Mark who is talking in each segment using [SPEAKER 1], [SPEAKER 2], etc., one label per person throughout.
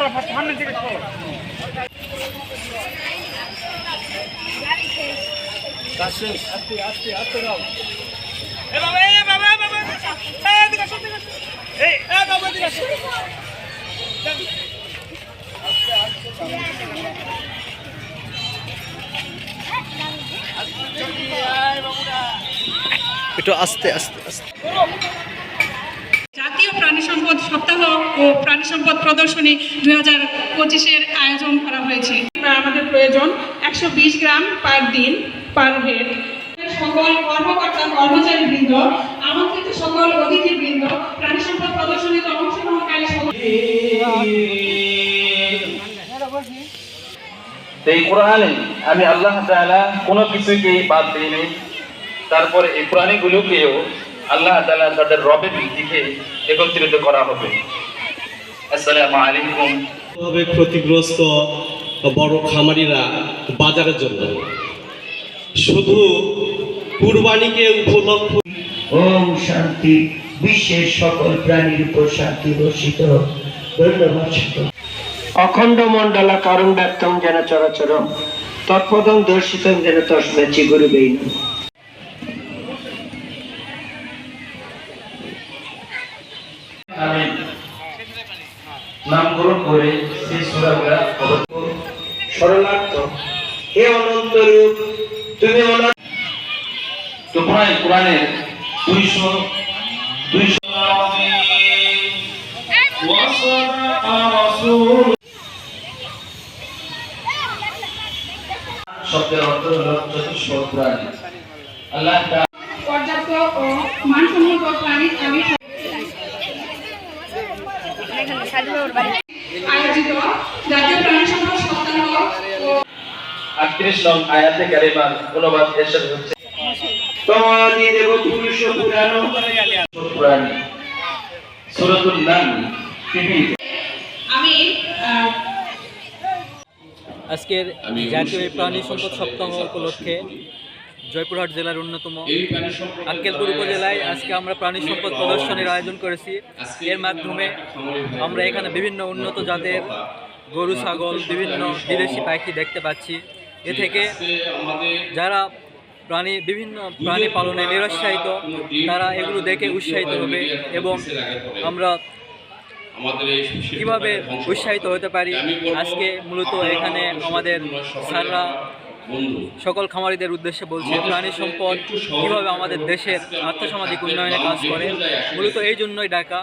[SPEAKER 1] Three
[SPEAKER 2] একটু আস্তে আস্তে আস্তে।
[SPEAKER 3] সম্পদ সপ্তাহ ও প্রাণী সম্পদ প্রদর্শনী দুই হাজার পঁচিশের আয়োজন করা হয়েছে। আমাদের প্রয়োজন একশো বিশ গ্রাম পার দিন পার হেড। সকল কর্মকর্তা কর্মচারী বৃন্দ আমন্ত্রিত সকল অতিথিবৃন্দ প্রাণী সম্পদ প্রদর্শনীতে অংশগ্রহণকারী
[SPEAKER 4] এই কোরআনে আমি আল্লাহ তাআলা কোনো কিছুকে বাদ দিইনি। তারপরে এই প্রাণীগুলোকেও আল্লাহ তাআলা তাদের রবের দিকে একত্রিত করা হবে। আসসালামু আলাইকুম।
[SPEAKER 5] হবে ক্ষতিগ্রস্ত বড় খামারিরা বাজারের জন্য। শুধু কুরবানিকে উপলক্ষ
[SPEAKER 6] ওম শান্তি বিশ্বের সকল প্রাণীর উপর শান্তি বর্ষিত ধন্যবাদ অখণ্ড মণ্ডলা কারণ ব্যক্তম যেন চরাচর তৎপদম দর্শিতম যেন তস্মেচি গুরুবেই নমঃ।
[SPEAKER 4] নামকরণ করে সেই সূরাগুলা
[SPEAKER 6] সরলার্থ হে অনন্ত রূপ তুমি অনন্ত
[SPEAKER 4] তো প্রায় কোরআনের দুইশো দুইশো শব্দের অর্থ হল চতুষ্প প্রাণী আল্লাহ
[SPEAKER 3] পর্যাপ্ত ও মানসম্মত প্রাণী আমি আয়োজিত জাতীয় প্রাণী সম্পদ সপ্তাহ।
[SPEAKER 4] আটত্রিশ নং আয়াতে কারিমার অনুবাদ এসে হচ্ছে।
[SPEAKER 6] তোমাদি দেব পুরুষ পুরাণ।
[SPEAKER 4] প্রাণী। সুরতুল নাম
[SPEAKER 3] আমি
[SPEAKER 7] আজকের জাতীয় প্রাণী সম্পদ সপ্তাহ উপলক্ষে জয়পুরহাট জেলার অন্যতম আক্কেলপুর উপজেলায় আজকে আমরা প্রাণী সম্পদ প্রদর্শনীর আয়োজন করেছি। এর মাধ্যমে আমরা এখানে বিভিন্ন উন্নত জাতের গরু ছাগল বিভিন্ন বিদেশি পাখি দেখতে পাচ্ছি। এ থেকে যারা প্রাণী বিভিন্ন প্রাণী পালনে নিরুৎসাহিত তারা এগুলো দেখে উৎসাহিত হবে এবং আমরা কীভাবে উৎসাহিত হতে পারি? আজকে মূলত এখানে আমাদের স্যাররা সকল খামারিদের উদ্দেশ্যে বলছি প্রাণী সম্পদ কীভাবে আমাদের দেশের আর্থসামাজিক উন্নয়নে কাজ করে মূলত এই জন্যই ডাকা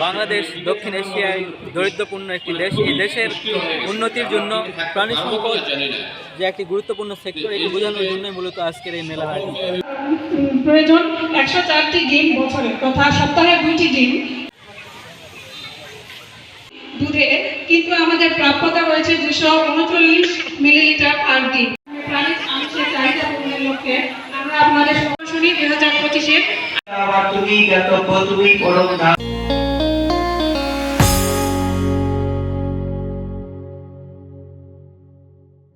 [SPEAKER 7] বাংলাদেশ দক্ষিণ এশিয়ায় দরিদ্রপূর্ণ একটি দেশ এই দেশের উন্নতির জন্য প্রাণী সম্পদ যে একটি গুরুত্বপূর্ণ সেক্টর এটি বোঝানোর জন্যই মূলত আজকের এই মেলা
[SPEAKER 3] প্রয়োজন একশো চারটি ডিম বছরে তথা সপ্তাহে দুইটি ডিম। দুধে কিন্তু আমাদের প্রাপ্যতা রয়েছে দুশো উনচল্লিশ মিলিলিটার পার দিন প্রাণীর আমিষের চাহিদা পূরণের লক্ষ্যে আমরা আপনাদের প্রদর্শনী দুই হাজার পঁচিশের
[SPEAKER 6] আবার তুমি জ্ঞাতব্য তুমি পরম ধাম